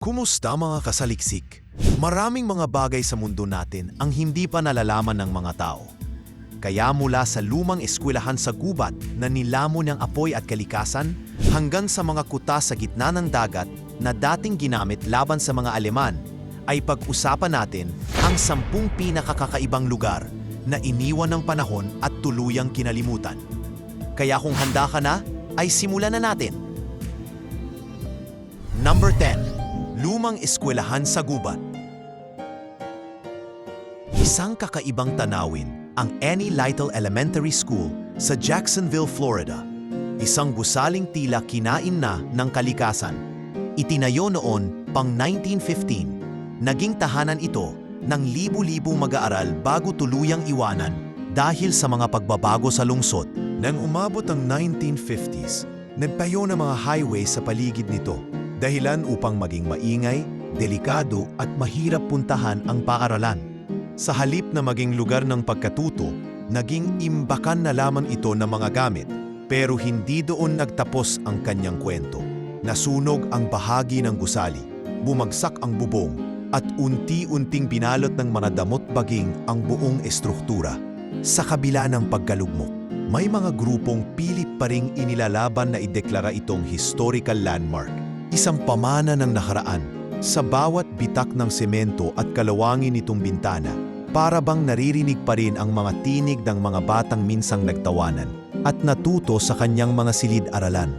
Kumusta mga kasaliksik? Maraming mga bagay sa mundo natin ang hindi pa nalalaman ng mga tao. Kaya mula sa lumang eskwelahan sa gubat na nilamon ng apoy at kalikasan hanggang sa mga kuta sa gitna ng dagat na dating ginamit laban sa mga Aleman, ay pag-usapan natin ang sampung pinakakakaibang lugar na iniwan ng panahon at tuluyang kinalimutan. Kaya kung handa ka na, ay simulan na natin. Number 10. Lumang Eskwelahan sa Gubat Isang kakaibang tanawin ang Annie Lytle Elementary School sa Jacksonville, Florida. Isang gusaling tila kinain na ng kalikasan. Itinayo noon pang 1915. Naging tahanan ito ng libu-libong mag-aaral bago tuluyang iwanan dahil sa mga pagbabago sa lungsod. Nang umabot ang 1950s, nagtayo ng mga highway sa paligid nito dahilan upang maging maingay, delikado at mahirap puntahan ang paaralan. Sa halip na maging lugar ng pagkatuto, naging imbakan na lamang ito ng mga gamit pero hindi doon nagtapos ang kanyang kwento. Nasunog ang bahagi ng gusali, bumagsak ang bubong at unti-unting binalot ng mga damot baging ang buong estruktura. Sa kabila ng pagkalugmok, may mga grupong pilit pa ring inilalaban na ideklara itong historical landmark, isang pamana ng nakaraan. Sa bawat bitak ng semento at kalawangin nitong bintana, para bang naririnig pa rin ang mga tinig ng mga batang minsang nagtawanan at natuto sa kanyang mga silid-aralan.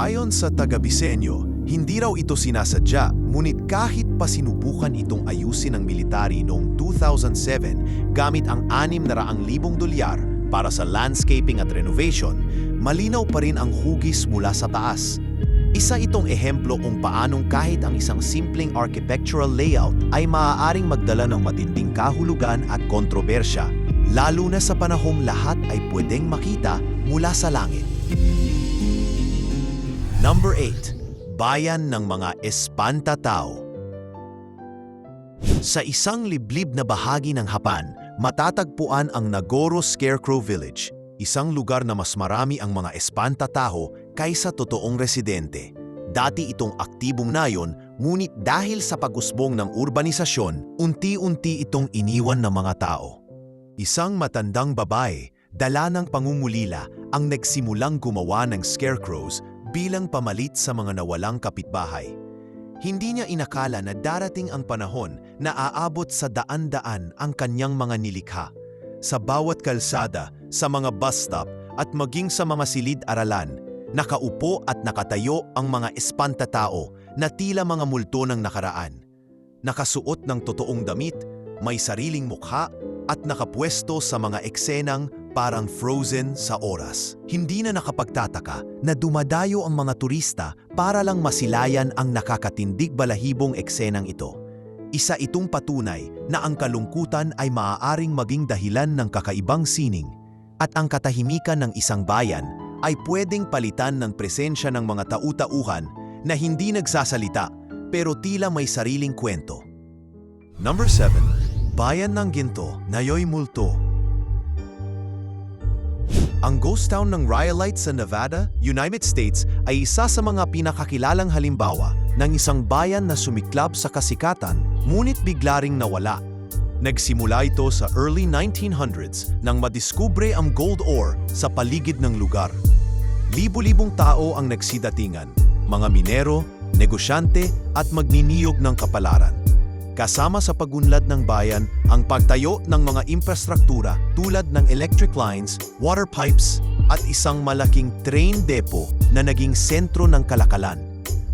Ayon sa taga-Bisenyo, hindi raw ito sinasadya, ngunit kahit pa sinubukan itong ayusin ng military noong 2007 gamit ang 600,000 dolyar para sa landscaping at renovation, malinaw pa rin ang hugis mula sa taas. Isa itong ehemplo kung paanong kahit ang isang simpleng architectural layout ay maaaring magdala ng matinding kahulugan at kontrobersya, lalo na sa panahong lahat ay pwedeng makita mula sa langit. Number 8. Bayan ng mga Espantatao Sa isang liblib na bahagi ng Hapan, matatagpuan ang Nagoro Scarecrow Village, isang lugar na mas marami ang mga Espantatao kaysa totoong residente. Dati itong aktibong nayon, ngunit dahil sa pagusbong ng urbanisasyon, unti-unti itong iniwan ng mga tao. Isang matandang babae, dala ng pangungulila ang nagsimulang gumawa ng scarecrows bilang pamalit sa mga nawalang kapitbahay. Hindi niya inakala na darating ang panahon na aabot sa daan-daan ang kanyang mga nilikha. Sa bawat kalsada, sa mga bus stop at maging sa mga silid-aralan, nakaupo at nakatayo ang mga espantatao na tila mga multo ng nakaraan. Nakasuot ng totoong damit, may sariling mukha at nakapwesto sa mga eksenang parang frozen sa oras. Hindi na nakapagtataka na dumadayo ang mga turista para lang masilayan ang nakakatindig balahibong eksenang ito. Isa itong patunay na ang kalungkutan ay maaaring maging dahilan ng kakaibang sining at ang katahimikan ng isang bayan ay pwedeng palitan ng presensya ng mga tau-tauhan na hindi nagsasalita pero tila may sariling kwento. Number 7. Bayan ng Ginto, Nayoy Multo ang ghost town ng Rhyolite sa Nevada, United States ay isa sa mga pinakakilalang halimbawa ng isang bayan na sumiklab sa kasikatan ngunit bigla ring nawala. Nagsimula ito sa early 1900s nang madiskubre ang gold ore sa paligid ng lugar. Libo-libong tao ang nagsidatingan, mga minero, negosyante at magniniyog ng kapalaran kasama sa pagunlad ng bayan ang pagtayo ng mga infrastruktura tulad ng electric lines, water pipes, at isang malaking train depot na naging sentro ng kalakalan.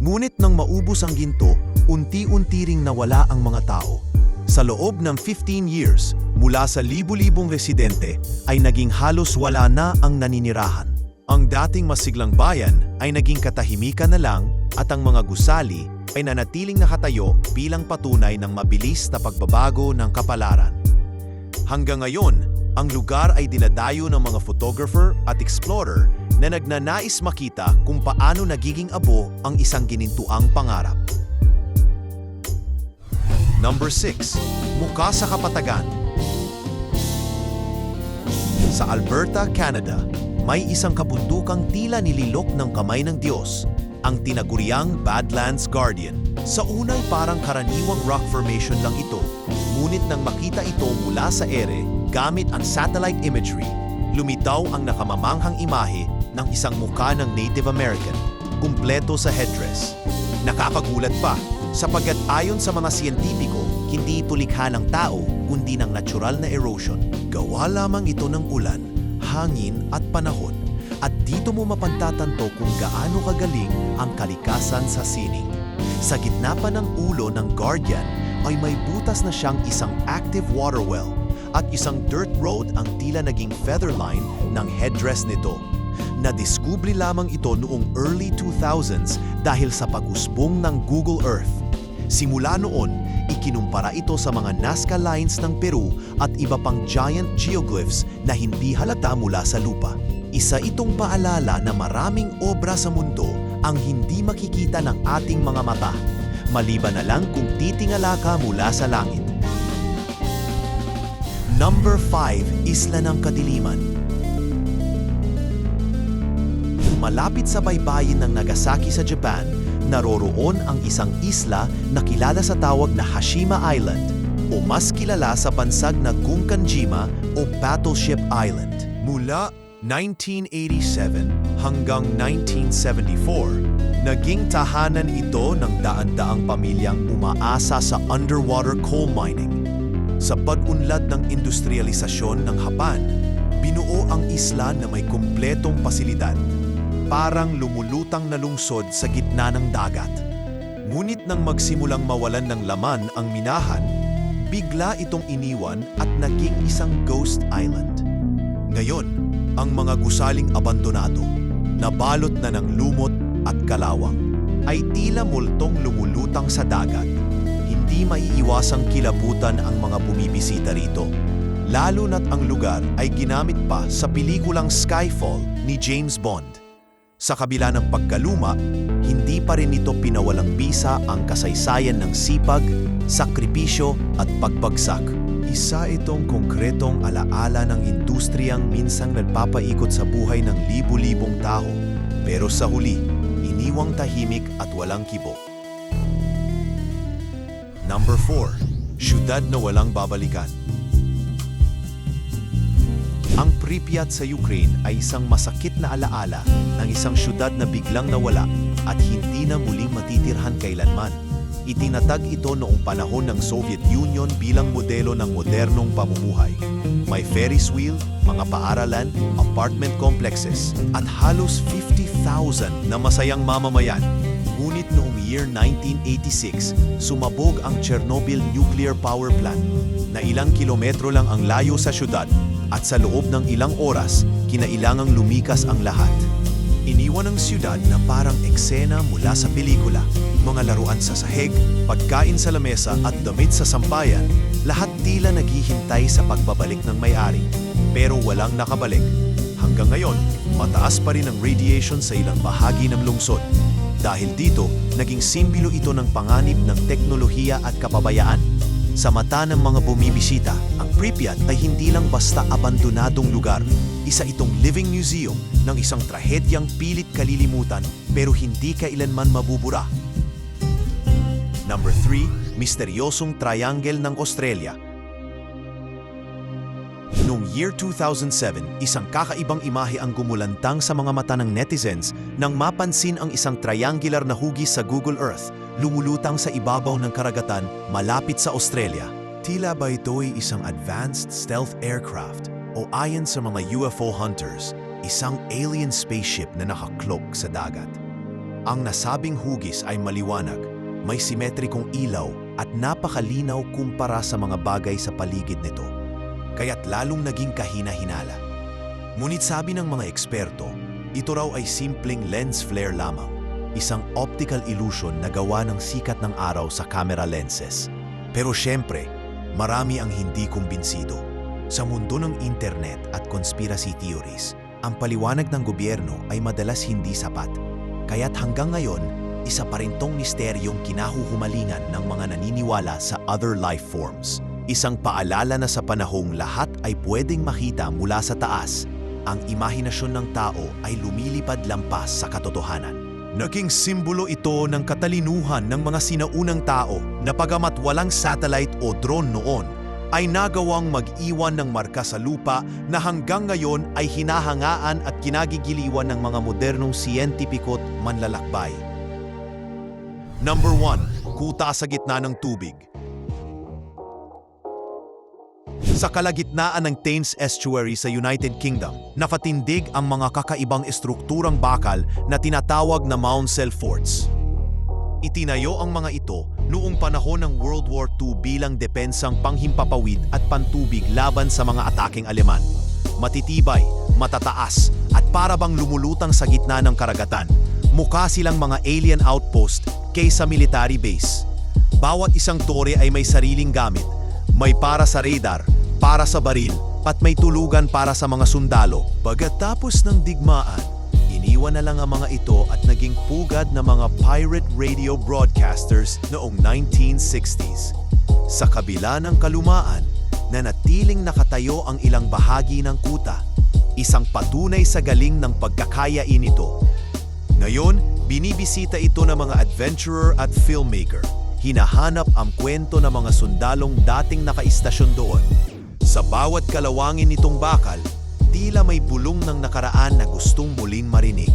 Ngunit nang maubos ang ginto, unti-unti ring nawala ang mga tao. Sa loob ng 15 years, mula sa libu-libong residente, ay naging halos wala na ang naninirahan. Ang dating masiglang bayan ay naging katahimikan na lang at ang mga gusali ay nanatiling nakatayo bilang patunay ng mabilis na pagbabago ng kapalaran. Hanggang ngayon, ang lugar ay dinadayo ng mga photographer at explorer na nagnanais makita kung paano nagiging abo ang isang ginintuang pangarap. Number 6. Muka sa Kapatagan Sa Alberta, Canada, may isang kabundukang tila nililok ng kamay ng Diyos, ang tinaguriang Badlands Guardian. Sa unay parang karaniwang rock formation lang ito, ngunit nang makita ito mula sa ere gamit ang satellite imagery, lumitaw ang nakamamanghang imahe ng isang muka ng Native American, kumpleto sa headdress. Nakakagulat pa, sapagkat ayon sa mga siyentipiko, hindi ito likha ng tao kundi ng natural na erosion. Gawa lamang ito ng ulan, hangin at panahon. At dito mo mapagtatanto kung gaano kagaling ang kalikasan sa sining. Sa gitna pa ng ulo ng Guardian ay may butas na siyang isang active water well at isang dirt road ang tila naging feather line ng headdress nito. Nadiskubre lamang ito noong early 2000s dahil sa pag-usbong ng Google Earth. Simula noon, ikinumpara ito sa mga Nazca lines ng Peru at iba pang giant geoglyphs na hindi halata mula sa lupa. Isa itong paalala na maraming obra sa mundo ang hindi makikita ng ating mga mata, maliban na lang kung titingala ka mula sa langit. Number 5, Isla ng Kadiliman. Malapit sa baybayin ng Nagasaki sa Japan, naroroon ang isang isla na kilala sa tawag na Hashima Island o mas kilala sa bansag na Gunkanjima o Battleship Island. Mula 1987 hanggang 1974, naging tahanan ito ng daan-daang pamilyang umaasa sa underwater coal mining. Sa pag-unlad ng industrialisasyon ng Hapan, binuo ang isla na may kumpletong pasilidad parang lumulutang na lungsod sa gitna ng dagat. Ngunit nang magsimulang mawalan ng laman ang minahan, bigla itong iniwan at naging isang ghost island. Ngayon, ang mga gusaling abandonado, nabalot na ng lumot at kalawang, ay tila multong lumulutang sa dagat. Hindi maiiwasang kilabutan ang mga bumibisita rito. Lalo na't ang lugar ay ginamit pa sa pelikulang Skyfall ni James Bond. Sa kabila ng pagkaluma, hindi pa rin ito pinawalang bisa ang kasaysayan ng sipag, sakripisyo at pagbagsak. Isa itong konkretong alaala ng industriyang minsang nagpapaikot sa buhay ng libu-libong tao, pero sa huli, iniwang tahimik at walang kibo. Number 4. Syudad na walang babalikan. Ang Pripyat sa Ukraine ay isang masakit na alaala ng isang syudad na biglang nawala at hindi na muling matitirhan kailanman. Itinatag ito noong panahon ng Soviet Union bilang modelo ng modernong pamumuhay. May Ferris wheel, mga paaralan, apartment complexes, at halos 50,000 na masayang mamamayan. Ngunit noong year 1986, sumabog ang Chernobyl Nuclear Power Plant na ilang kilometro lang ang layo sa syudad at sa loob ng ilang oras, kinailangang lumikas ang lahat. Iniwan ang siyudad na parang eksena mula sa pelikula. Mga laruan sa sahig, pagkain sa lamesa at damit sa sampayan, lahat tila naghihintay sa pagbabalik ng may-ari. Pero walang nakabalik. Hanggang ngayon, mataas pa rin ang radiation sa ilang bahagi ng lungsod. Dahil dito, naging simbolo ito ng panganib ng teknolohiya at kapabayaan. Sa mata ng mga bumibisita, ang Pripyat ay hindi lang basta abandonadong lugar. Isa itong living museum ng isang trahedyang pilit kalilimutan pero hindi kailanman mabubura. Number 3, Misteryosong Triangle ng Australia. Year 2007, isang kakaibang imahe ang gumulantang sa mga mata ng netizens nang mapansin ang isang triangular na hugis sa Google Earth lumulutang sa ibabaw ng karagatan malapit sa Australia. Tila ba ito ay isang advanced stealth aircraft o ayon sa mga UFO hunters, isang alien spaceship na nakaklok sa dagat. Ang nasabing hugis ay maliwanag, may simetrikong ilaw at napakalinaw kumpara sa mga bagay sa paligid nito kaya't lalong naging kahina-hinala. Ngunit sabi ng mga eksperto, ito raw ay simpleng lens flare lamang, isang optical illusion na gawa ng sikat ng araw sa camera lenses. Pero syempre, marami ang hindi kumbinsido. Sa mundo ng internet at conspiracy theories, ang paliwanag ng gobyerno ay madalas hindi sapat. Kaya't hanggang ngayon, isa pa rin tong misteryong kinahuhumalingan ng mga naniniwala sa other life forms. Isang paalala na sa panahong lahat ay pwedeng makita mula sa taas, ang imahinasyon ng tao ay lumilipad lampas sa katotohanan. Naging simbolo ito ng katalinuhan ng mga sinaunang tao na pagamat walang satellite o drone noon, ay nagawang mag-iwan ng marka sa lupa na hanggang ngayon ay hinahangaan at kinagigiliwan ng mga modernong siyentipiko't manlalakbay. Number 1. Kuta sa gitna ng tubig. Sa kalagitnaan ng Thames Estuary sa United Kingdom, nafatindig ang mga kakaibang estrukturang bakal na tinatawag na Mounsell Forts. Itinayo ang mga ito noong panahon ng World War II bilang depensang panghimpapawid at pantubig laban sa mga ataking Aleman. Matitibay, matataas, at parabang lumulutang sa gitna ng karagatan. Mukha silang mga alien outpost kaysa military base. Bawat isang tore ay may sariling gamit. May para sa radar, para sa baril, at may tulugan para sa mga sundalo. Pagkatapos ng digmaan, iniwan na lang ang mga ito at naging pugad ng mga pirate radio broadcasters noong 1960s. Sa kabila ng kalumaan, nanatiling nakatayo ang ilang bahagi ng kuta, isang patunay sa galing ng pagkakayain ito. Ngayon, binibisita ito ng mga adventurer at filmmaker. Hinahanap ang kwento ng mga sundalong dating nakaistasyon doon. Sa bawat kalawangin nitong bakal, tila may bulong ng nakaraan na gustong muling marinig.